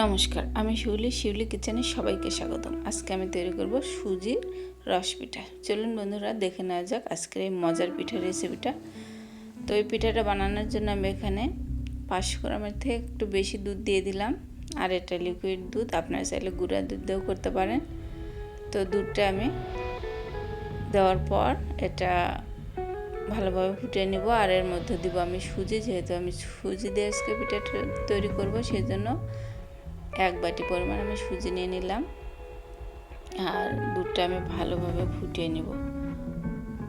নমস্কার, আমি শিউলি শিউলি কিচেনে সবাইকে স্বাগতম। আজকে আমি তৈরি করব সুজির রস পিঠা। চলুন বন্ধুরা, দেখে নেওয়া যাক আজকের এই মজার পিঠার রেসিপিটা তো এই পিঠাটা বানানোর জন্য আমি এখানে পাঁচশো গ্রামের থেকে একটু বেশি দুধ দিয়ে দিলাম। আর এটা লিকুইড দুধ, আপনারা চাইলে গুঁড়া দুধ দিয়েও করতে পারেন। তো দুধটা আমি দেওয়ার পর এটা ভালোভাবে ফুটিয়ে নিব। আর এর মধ্যে দিব আমি সুজি, যেহেতু আমি সুজি দিয়ে আজকে পিঠাটা তৈরি করব সেই জন্য এক বাটি পরিমাণ আমি সুজি নিয়ে নিলাম আর দুধটা আমি ভালোভাবে ফুটিয়ে নেব।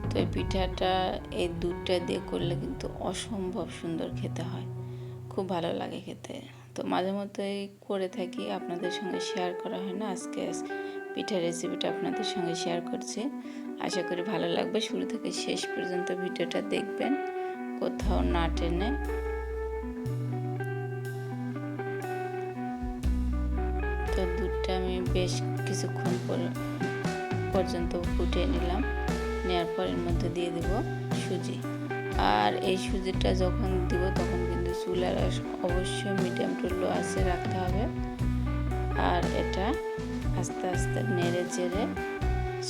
তো এই পিঠাটা, এই দুধটা দিয়ে করলে কিন্তু অসম্ভব সুন্দর খেতে হয়। খুব ভালো লাগে খেতে। তো মাঝে মধ্যে করে থাকি, আপনাদের সঙ্গে শেয়ার করা হয় না, আজকে পিঠার রেসিপিটা আপনাদের সঙ্গে শেয়ার করছি। আশা করি ভালো লাগবে। শুরু থেকে শেষ পর্যন্ত ভিডিওটা দেখবেন। কোথাও না টেনে তো দুধটা আমি বেশ কিছুক্ষণ পরে পর্যন্ত ফুটিয়ে নিলাম। নেওয়ার পর এর মধ্যে দিয়ে দেব সুজি। আর এই সুজিটা যখন দিব তখন কিন্তু চুলার অবশ্যই মিডিয়াম টু লো আছে রাখতে হবে। আর এটা আস্তে আস্তে নেড়ে চেড়ে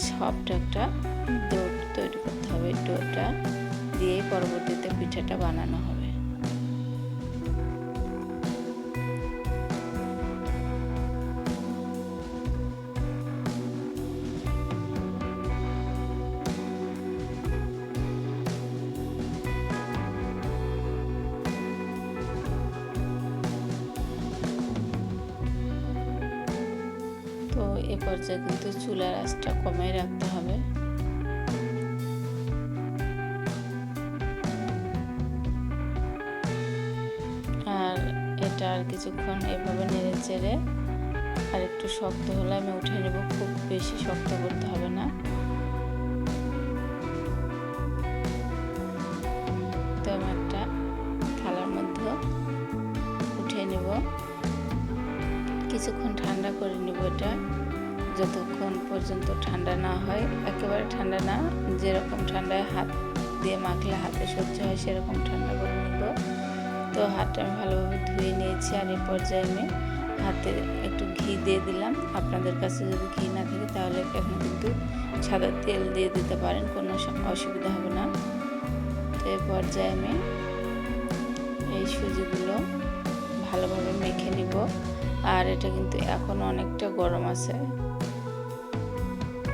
সবটা একটা ডো তৈরি করতে হবে। ডোটা দিয়েই পরবর্তীতে পিঠাটা বানানো হবে। তো এ পর্যায়ে কিন্তু চুলার আঁচটা কমাই রাখতে হবে। আর এটা আর কিছুক্ষণ এভাবে নেড়ে চেড়ে আর একটু শক্ত হলে আমি উঠে নেব, খুব বেশি শক্ত করতে হবে না। কিছুক্ষণ ঠান্ডা করে নেব এটা। যতক্ষণ পর্যন্ত ঠান্ডা না হয়, একেবারে ঠান্ডা না, যেরকম ঠান্ডায় হাত দিয়ে মাখলে হাতে সহ্য হয়, সেরকম ঠান্ডা করে নেব। তো হাতটা আমি ভালোভাবে ধুয়ে নিয়েছি আর এই পর্যায়ে আমি হাতে একটু ঘি দিয়ে দিলাম। আপনাদের কাছে যদি ঘি না থাকে, তাহলে এখন কিন্তু সাদা তেল দিয়ে দিতে পারেন, কোনো অসুবিধা হবে না। তো এই পর্যায়ে আমি এই সুজিগুলো ভালোভাবে মেখে নিব। আর এটা কিন্তু এখন অনেকটা গরম আছে।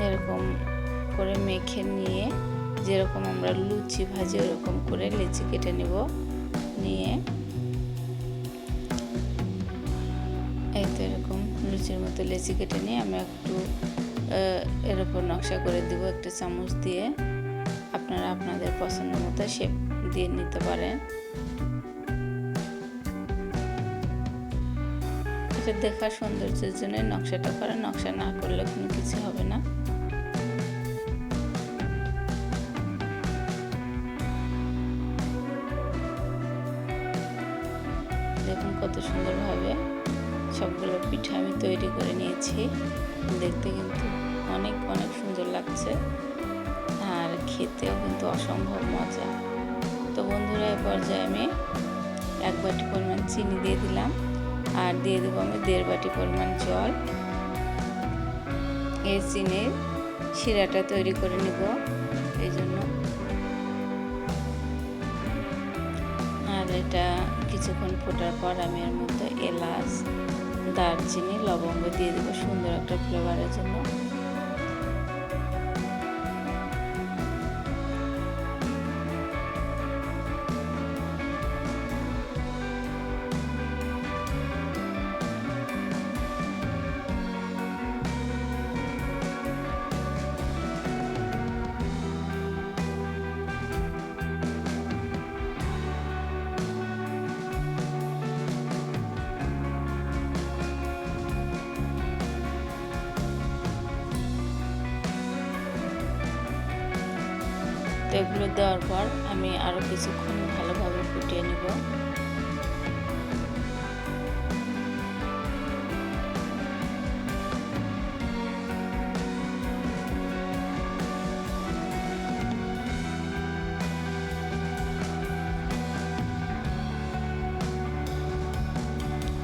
এরকম করে মেখে নিয়ে যেরকম আমরা লুচি ভাজি ওরকম করে লিচি কেটে নিব, নিয়ে। এই তো এরকম লুচির মতো লেচি কেটে নিয়ে আমি একটু এর উপর নকশা করে দিব একটা চামচ দিয়ে। আপনারা আপনাদের পছন্দ মতো শেপ দিয়ে নিতে পারেন। এটা দেখার সৌন্দর্যের জন্য নকশাটা করা, নকশা না করলে কোনো কিছু হবে না। দেখুন কত সুন্দরভাবে সবগুলো পিঠা আমি তৈরি করে নিয়েছি। দেখতে কিন্তু অনেক অনেক সুন্দর লাগছে। আর খেতেও কিন্তু অসম্ভব মজা। তো বন্ধুরা, এ পর্যায়ে আমি এক বাটি পরিমাণ চিনি দিয়ে দিলাম। আর দিয়ে দেবো আমি দেড় বাটি পরিমাণ জল। এই চিনির শিরাটা তৈরি করে নেব, এই জন্য। আর এটা কিছুক্ষণ ফোটার পর আমি এর মধ্যে এলাচ, দারচিনি, লবঙ্গ দিয়ে দেবো সুন্দর একটা ফ্লেভারের জন্য। তো এগুলো দেওয়ার পর আমি আরও কিছুক্ষণ ভালোভাবে ফুটিয়ে নেব।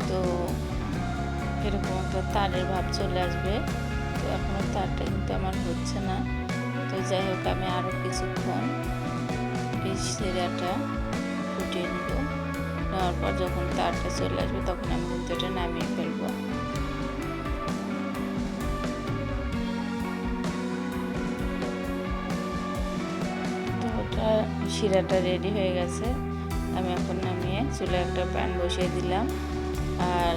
তো একটা তারের ভাব চলে আসবে। তো এখনও তারটা কিন্তু আমার হচ্ছে না। তো যাই হোক, আমি আরও কিছুক্ষণ এই সিরাটা ফুটিয়ে নেব। নেওয়ার পর যখন তারটা চলে আসবে, তখন আমি কিন্তু এটা নামিয়ে ফেলব। তো ওটা শিরাটা রেডি হয়ে গেছে। আমি এখন নামিয়ে চুলে একটা প্যান বসিয়ে দিলাম। আর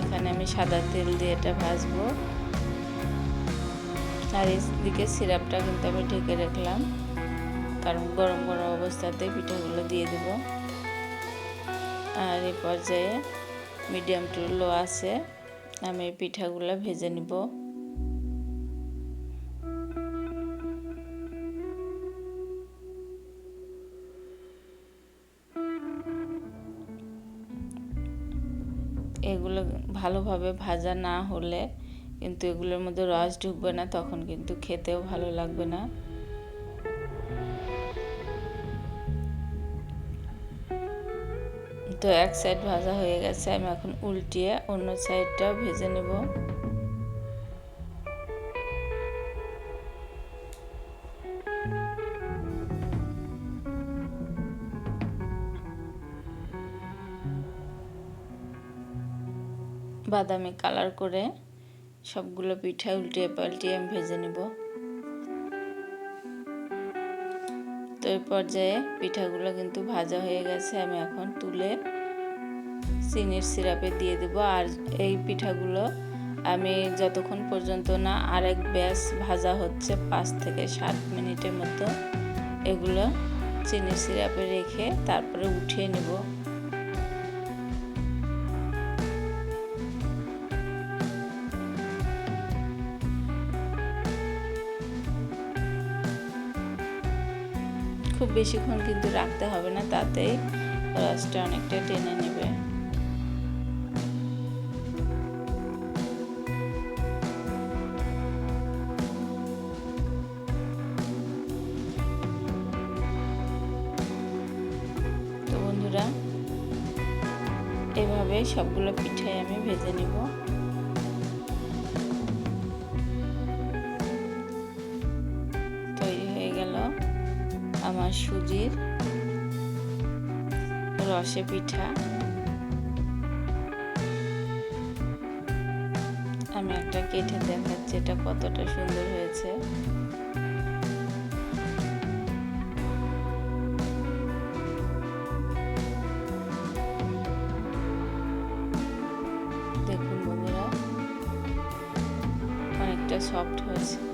এখানে আমি সাদা তেল দিয়ে এটা ভাজবো। আর এদিকে সিরাপটা কিন্তু আমি ঢেকে রাখলাম। কারণ গরম গরম অবস্থাতে পিঠাগুলো দিয়ে দেব। আর এই পর্যায়ে মিডিয়াম টু লো আছে, আমি পিঠাগুলো ভেজে নিব। এগুলো ভালোভাবে ভাজা না হলে কিন্তু এগুলোর মধ্যে রস ঢুকবে না, তখন কিন্তু খেতেও ভালো লাগবে না। তো এক সাইড ভাজা হয়ে গেছে, আমি এখন উল্টিয়ে অন্য সাইডটাও ভেজে নেব। বাদামি কালার করে সবগুলো পিঠা উল্টিয়ে পাল্টিয়ে আমি ভেজে নেব। তো এই পর্যায়ে পিঠাগুলো কিন্তু ভাজা হয়ে গেছে, আমি এখন তুলে চিনির সিরাপে দিয়ে দেব। আর এই পিঠাগুলো আমি যতক্ষণ পর্যন্ত না আরেক ব্যাস ভাজা হচ্ছে, পাঁচ থেকে সাত মিনিটের মতো এগুলো চিনির সিরাপে রেখে তারপরে উঠিয়ে নেব। খুব বেশিক্ষণ কিন্তু রাখতে হবে না, তাতেই রসটা অনেকটা টেনে নেবে। তো বন্ধুরা, এভাবে সবগুলো পিঠাই আমি ভেজে নিব। সুজির রসে পিঠা। আমি একটা কেটে দেখাচ্ছি, এটা কতটা সুন্দর হয়েছে। দেখুন বন্ধুরা, অনেকটা সফট হয়েছে।